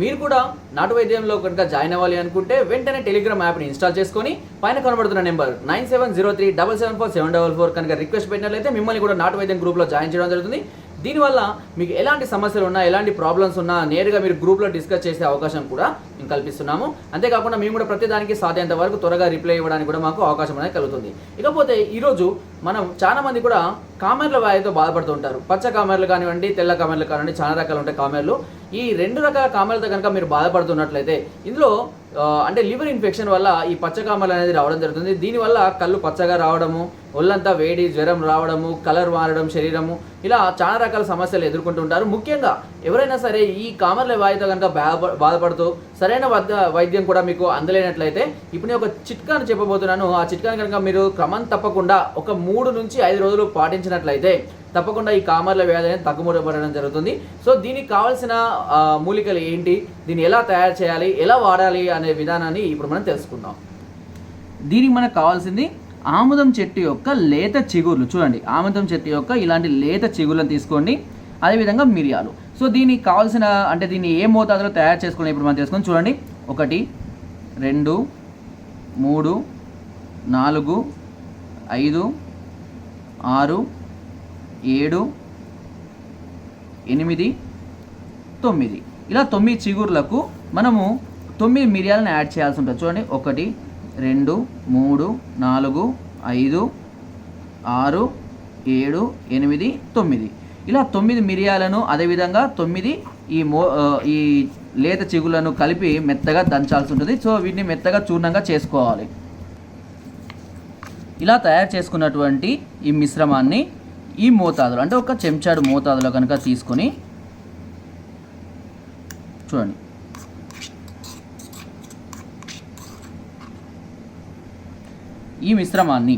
మీరు కూడా నాటు వైద్యంలో కనుక జాయిన్ అవ్వాలి అనుకుంటే వెంటనే టెలిగ్రామ్ యాప్ని ఇన్స్టాల్ చేసుకొని పైన కనబడుతున్న number nine seven zero three double seven four seven double four కనుక రిక్వెస్ట్ పెట్టినట్లయితే మిమ్మల్ని కూడా నాటు వైద్యం గ్రూప్లో జాయిన్ చేయడం జరుగుతుంది. దీనివల్ల మీకు ఎలాంటి సమస్యలు ఉన్నా ఎలాంటి ప్రాబ్లమ్స్ ఉన్నా నేరుగా మీరు గ్రూప్లో డిస్కస్ చేసే అవకాశం కూడా కల్పిస్తున్నాము. అంతేకాకుండా మేము కూడా ప్రతి దానికి సాధ్యంత వరకు త్వరగా రిప్లై ఇవ్వడానికి కూడా మాకు అవకాశం అనేది కలుగుతుంది. ఇకపోతే ఈరోజు మనం చాలా మంది కూడా కామెర్ల వ్యాధితో బాధపడుతూ ఉంటారు. పచ్చ కామెర్లు కానివ్వండి తెల్ల కామెర్లు కానివ్వండి చాలా రకాలు ఉంటాయి కామెర్లు. ఈ రెండు రకాల కామెర్లతో కనుక మీరు బాధపడుతున్నట్లయితే ఇందులో అంటే లివర్ ఇన్ఫెక్షన్ వల్ల ఈ పచ్చ కామెర్లు అనేది రావడం జరుగుతుంది. దీనివల్ల కళ్ళు పచ్చగా రావడము ఒళ్ళంతా వేడి జ్వరం రావడము కలర్ మారడం శరీరము ఇలా చాలా రకాల సమస్యలు ఎదుర్కొంటుంటారు ముఖ్యంగా ఎవరైనా సరే ఈ కామర్ల వ్యాధితో కనుక బాధ- బాధపడుతూ సరైన వద్ద వైద్యం కూడా మీకు అందలేనట్లయితే ఇప్పుడు నేను ఒక చిట్కాను చెప్పబోతున్నాను. ఆ చిట్కాను కనుక మీరు క్రమం తప్పకుండా ఒక మూడు నుంచి ఐదు రోజులు పాటించినట్లయితే తప్పకుండా ఈ కామర్ల వ్యాధి అనేది తగ్గుముడబడడం జరుగుతుంది. సో దీనికి కావాల్సిన మూలికలు ఏంటి? దీన్ని ఎలా తయారు చేయాలి? ఎలా వాడాలి అనే విధానాన్ని ఇప్పుడు మనం తెలుసుకుందాం. దీనికి మనకు కావాల్సింది ఆముదం చెట్టు యొక్క లేత చిగుర్లు. చూడండి ఆముదం చెట్టు యొక్క ఇలాంటి లేత చిగుర్లను తీసుకోండి. అదేవిధంగా మిరియాలు. సో దీనికి కావాల్సిన అంటే దీన్ని ఏ మోతాదులో తయారు చేసుకుని ఇప్పుడు మనం తెలుసుకొని చూడండి. ఒకటి రెండు మూడు నాలుగు ఐదు ఆరు ఏడు ఎనిమిది తొమ్మిది. ఇలా తొమ్మిది చిగుర్లకు మనము తొమ్మిది మిరియాలను యాడ్ చేయాల్సి ఉంటుంది. చూడండి. ఒకటి రెండు మూడు నాలుగు ఐదు ఆరు ఏడు ఎనిమిది తొమ్మిది. ఇలా తొమ్మిది మిరియాలను అదేవిధంగా తొమ్మిది ఈ మో ఈ లేత చిగులను కలిపి మెత్తగా దంచాల్సి ఉంటుంది. సో వీటిని మెత్తగా చూర్ణంగా చేసుకోవాలి. ఇలా తయారు చేసుకున్నటువంటి ఈ మిశ్రమాన్ని ఈ మోతాదులో అంటే ఒక చెంచాడు మోతాదులో కనుక తీసుకొని చూడండి. ఈ మిశ్రమాన్ని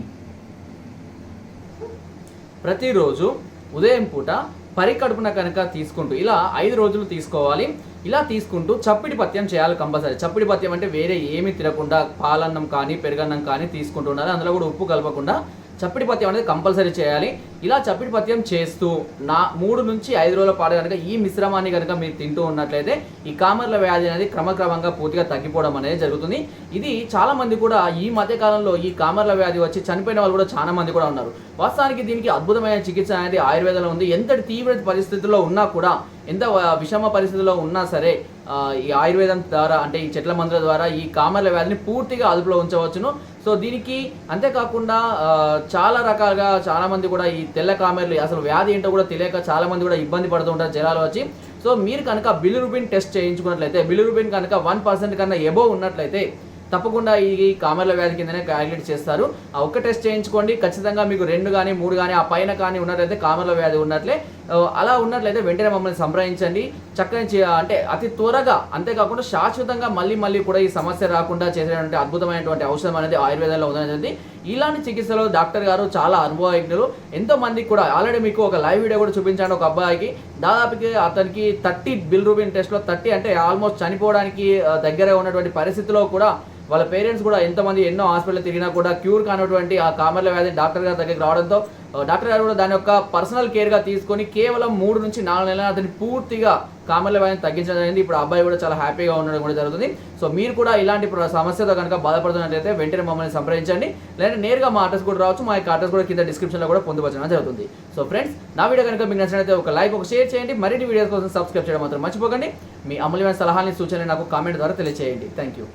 ప్రతిరోజు ఉదయం పూట పరికడుపున కనుక తీసుకుంటూ ఇలా ఐదు రోజులు తీసుకోవాలి. ఇలా తీసుకుంటూ చప్పిడి పత్యం చేయాలి కంపల్సరీ. చప్పిడి పత్యం అంటే వేరే ఏమీ తినకుండా పాలన్నం కానీ పెరుగన్నం కానీ తీసుకుంటూ ఉండాలి. అందులో కూడా ఉప్పు కలపకుండా చప్పిడి పత్యం అనేది కంపల్సరీ చేయాలి. ఇలా చప్పిడి పత్యం చేస్తూ నా మూడు నుంచి ఐదు రోజుల పాటు కనుక ఈ మిశ్రమాన్ని కనుక మీరు తింటూ ఉన్నట్లయితే ఈ కామర్ల వ్యాధి అనేది క్రమక్రమంగా పూర్తిగా తగ్గిపోవడం అనేది జరుగుతుంది. ఇది చాలా మంది కూడా ఈ మధ్యకాలంలో ఈ కామర్ల వ్యాధి వచ్చి చనిపోయిన వాళ్ళు కూడా చాలా మంది కూడా ఉన్నారు. వాస్తవానికి దీనికి అద్భుతమైన చికిత్స అనేది ఆయుర్వేదంలో ఉంది. ఎంతటి తీవ్ర పరిస్థితుల్లో ఉన్నా కూడా ఎంత విషమ పరిస్థితుల్లో ఉన్నా సరే ఈ ఆయుర్వేదం ద్వారా అంటే ఈ చెట్ల మందుల ద్వారా ఈ కామర్ల వ్యాధిని పూర్తిగా అదుపులో ఉంచవచ్చును. సో దీనికి అంతేకాకుండా చాలా రకాలుగా చాలామంది కూడా ఈ తెల్ల కామెర్లు అసలు వ్యాధి ఏంటో కూడా తెలియక చాలామంది కూడా ఇబ్బంది పడుతుంటారు జ్వరాలు వచ్చి. సో మీరు కనుక బిలిరుబిన్ టెస్ట్ చేయించుకున్నట్లయితే బిలిరుబిన్ కనుక వన్ పర్సెంట్ కన్నా ఎబో ఉన్నట్లయితే తప్పకుండా ఈ కామర్ల వ్యాధి కిందనే క్యాలిక్యులేట్ చేస్తారు. ఆ ఒక్క టెస్ట్ చేయించుకోండి. ఖచ్చితంగా మీకు రెండు కానీ మూడు కానీ ఆ పైన కానీ ఉన్నట్లయితే కామర్ల వ్యాధి ఉన్నట్లే. అలా ఉన్నట్లయితే వెంటనే మమ్మల్ని సంప్రదించండి. చక్కని అంటే అతి త్వరగా అంతేకాకుండా శాశ్వతంగా మళ్ళీ మళ్ళీ కూడా ఈ సమస్య రాకుండా చేసేటువంటి అద్భుతమైనటువంటి ఔషధం అనేది ఆయుర్వేదంలో ఉందనేది ఇలాంటి చికిత్సలో డాక్టర్ గారు చాలా అనుభవజ్ఞులు. ఎంతో మందికి కూడా ఆల్రెడీ మీకు ఒక లైవ్ వీడియో కూడా చూపించాను ఒక అబ్బాయికి. దాదాపుకి అతనికి థర్టీ బిల్ రూబిన్ టెస్ట్లో థర్టీ అంటే ఆల్మోస్ట్ చనిపోవడానికి దగ్గర ఉన్నటువంటి పరిస్థితిలో కూడా వాళ్ళ పేరెంట్స్ కూడా ఎంతమంది ఎన్నో హాస్పిటల్ తిరిగినా కూడా క్యూర్ కానటువంటి ఆ కామర్ల వ్యాధి డాక్టర్ గారి దగ్గరికి రావడంతో డాక్టర్ గారు కూడా దాని యొక్క పర్సనల్ కేర్గా తీసుకొని కేవలం మూడు నుంచి నాలుగు నెలలు అతని పూర్తిగా కామర్ల వ్యాధిని తగ్గించడం అనేది ఇప్పుడు అబ్బాయి కూడా చాలా హ్యాపీగా ఉండడం కూడా జరుగుతుంది. సో మీరు కూడా ఇలాంటి సమస్యతో కనుక బాధపడుతున్నట్లయితే వెంటనే మమ్మల్ని సంప్రదించండి. లేదంటే నేరుగా మా అడ్రస్ కూడా రావచ్చు. మా యొక్క అడ్రస్ కూడా కింద డిస్క్రిప్షన్లో కూడా పొందుపరచడం జరుగుతుంది. సో ఫ్రెండ్స్ నా వీడియో కనుక మీకు నచ్చినట్లయితే ఒక లైక్ ఒక షేర్ చేయండి. మరిన్ని వీడియోస్ కోసం సబ్స్క్రైబ్ చేయడం మాత్రం మర్చిపోకండి. మీ అమూల్యమైన సలహాలని సూచనలు నాకు కామెంట్ ద్వారా తెలియజేయండి థ్యాంక్ యూ